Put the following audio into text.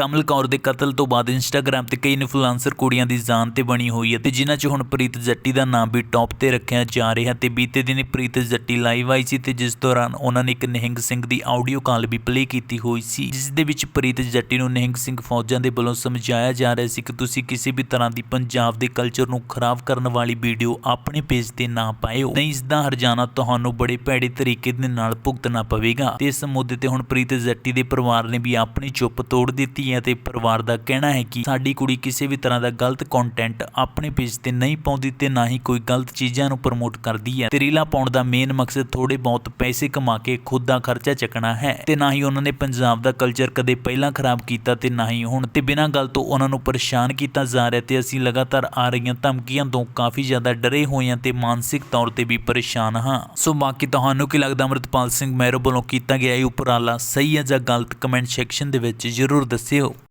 ਕਮਲ ਕੌਰ ਦੇ ਕਤਲ ਤੋਂ ਬਾਅਦ ਇੰਸਟਾਗ੍ਰam ਤੇ ਕਈ ਇਨਫਲੂਐਂਸਰ ਕੁੜੀਆਂ ਦੀ ਜਾਨ ਤੇ ਬਣੀ ਹੋਈ ਹੈ ਤੇ ਜਿਨ੍ਹਾਂ 'ਚ ਹੁਣ ਪ੍ਰੀਤ ਜੱਟੀ ਦਾ ਨਾਮ ਵੀ ਟੌਪ ਤੇ ਰੱਖਿਆ ਜਾ ਰਿਹਾ ਤੇ ਬੀਤੇ ਦਿਨ ਪ੍ਰੀਤ ਜੱਟੀ ਲਾਈਵ ਆਈ ਸੀ ਤੇ ਜਿਸ ਦੌਰਾਨ ਉਹਨਾਂ ਨੇ ਇੱਕ ਨਿਹੰਗ ਸਿੰਘ ਦੀ ਆਡੀਓ ਕਾਲ ਵੀ ਪਲੇ ਕੀਤੀ ਹੋਈ ਸੀ, ਜਿਸ ਦੇ ਵਿੱਚ ਪ੍ਰੀਤ ਜੱਟੀ ਨੂੰ ਨਿਹੰਗ ਸਿੰਘ ਫੌਜਾਂ ਦੇ ਵੱਲੋਂ ਸਮਝਾਇਆ ਜਾ ਰਿਹਾ ਸੀ ਕਿ ਤੁਸੀਂ ਕਿਸੇ ਵੀ ਤਰ੍ਹਾਂ ਦੀ ਪੰਜਾਬ ਦੇ ਕਲਚਰ ਨੂੰ ਖਰਾਬ ਕਰਨ ਵਾਲੀ ਵੀਡੀਓ ਆਪਣੇ ਪੇਜ ਤੇ ਨਾ ਪਾਇਓ ਨਹੀਂ ਇਸ ਦਾ ਹਰਜਾਨਾ ਤੁਹਾਨੂੰ ਬੜੇ ਭੈੜੇ ਤਰੀਕੇ ਦੇ ਨਾਲ ਭੁਗਤਣਾ ਪਵੇਗਾ। ਤੇ ਇਸ ਮੁੱਦੇ ਤੇ ਹੁਣ ਪ੍ਰੀਤ ਜੱਟੀ ਦੇ ਪਰਿਵਾਰ ਨੇ ਵੀ ਆਪਣੀ ਚੁੱਪ ਤੋੜ ਦਿੱਤੀ ਹੈ ਤੇ ਪਰਿਵਾਰ ਦਾ ਕਹਿਣਾ ਹੈ ਕਿ ਸਾਡੀ ਕੁੜੀ ਕਿਸੇ ਵੀ ਤਰ੍ਹਾਂ ਦਾ ਗਲਤ ਕੰਟੈਂਟ ਆਪਣੇ ਪੇਜ ਤੇ ਨਹੀਂ ਪਾਉਂਦੀ ਤੇ ਨਾ ਹੀ ਕੋਈ ਗਲਤ ਚੀਜ਼ਾਂ ਨੂੰ ਪ੍ਰਮੋਟ ਕਰਦੀ ਹੈ। ਤੇ ਰੀਲਾ ਪਾਉਣ ਦਾ ਮੇਨ ਮਕਸਦ ਥੋੜੇ ਬਹੁਤ ਪੈਸੇ ਕਮਾ ਕੇ ਖੁਦ ਦਾ ਖਰਚਾ ਚੱਕਣਾ ਹੈ ਤੇ ਨਾ ਹੀ ਉਹਨਾਂ ਨੇ ਪੰਜਾਬ ਦਾ ਕਲਚਰ ਕਦੇ ਪਹਿਲਾਂ ਖਰਾਬ ਕੀਤਾ ਤੇ ਨਾ ਹੀ ਹੁਣ ਤੇ ਬਿਨਾਂ ਗੱਲ ਤੋਂ ਉਹਨਾਂ ਨੂੰ ਪਰੇਸ਼ਾਨ ਕੀਤਾ ਜਾ ਰਿਹਾ ਤੇ ਅਸੀਂ ਲਗਾਤਾਰ ਆ ਰਹੀਆਂ ਧਮਕੀਆਂ ਤੋਂ ਕਾਫੀ ਜ਼ਿਆਦਾ ਡਰੇ ਹੋਏ ਹਾਂ ਤੇ ਮਾਨਸਿਕ ਤੌਰ ਤੇ ਵੀ ਪਰੇਸ਼ਾਨ ਹਾਂ। ਸੋ ਬਾਕੀ ਤੁਹਾਨੂੰ ਕੀ ਲੱਗਦਾ ਅਮਰਤਪਾਲ ਸਿੰਘ ਮੈਰੋ ਵੱਲੋਂ ਕੀਤਾ ਗਿਆ ਇਹ ਉਪਰਾਲਾ ਸਹੀ ਹੈ ਜਾਂ ਗਲਤ? ਕਮੈਂਟ ਸੈਕਸ਼ਨ ਦੇ ਵਿੱਚ ਜ਼ਰੂਰ ਦੱਸਿਓ। yuk.